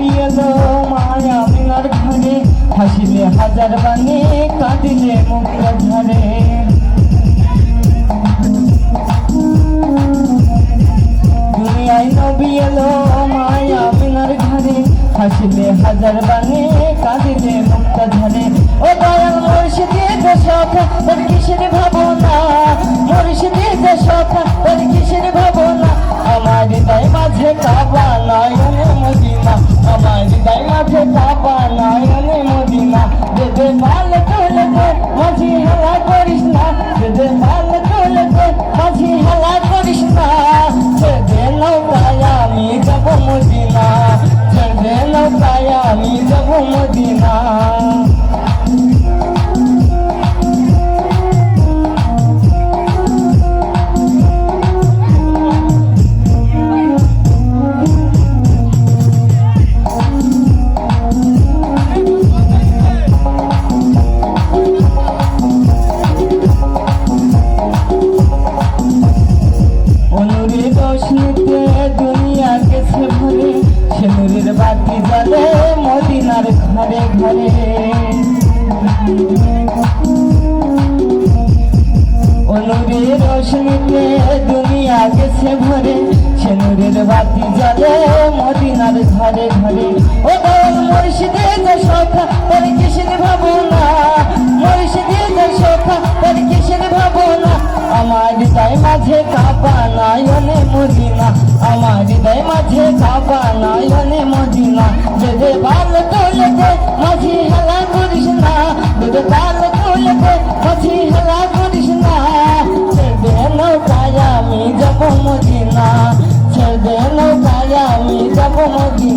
এলো মায়া মিনার ঘরে। হাসিলে হাজার বানে কাঁদিলে মুখটা ঝরে দুনিয়ায় নবী এলো মায়া মিনার ঘরে। হাসিলে হাজার বানে কাঁদিলে মুখটা ঝরে নয়নে মদিনা। যেতে মাল তোলে মজি হেলা করিস না। যেতে পাল অনুরে রোশনিতে দুনিয়া গেছে ভরে, সে নূরের বাতি জ্বলে মদিনার ঘরে ঘরে। ও দয়াল মুর্শিদে যে সখা তোর কিসের ভাবনা? যে ভাবনা? আমার হৃদয় মাঝে কাবা নয়নে মদিনা। আমার মদিনা। যদি বাল home.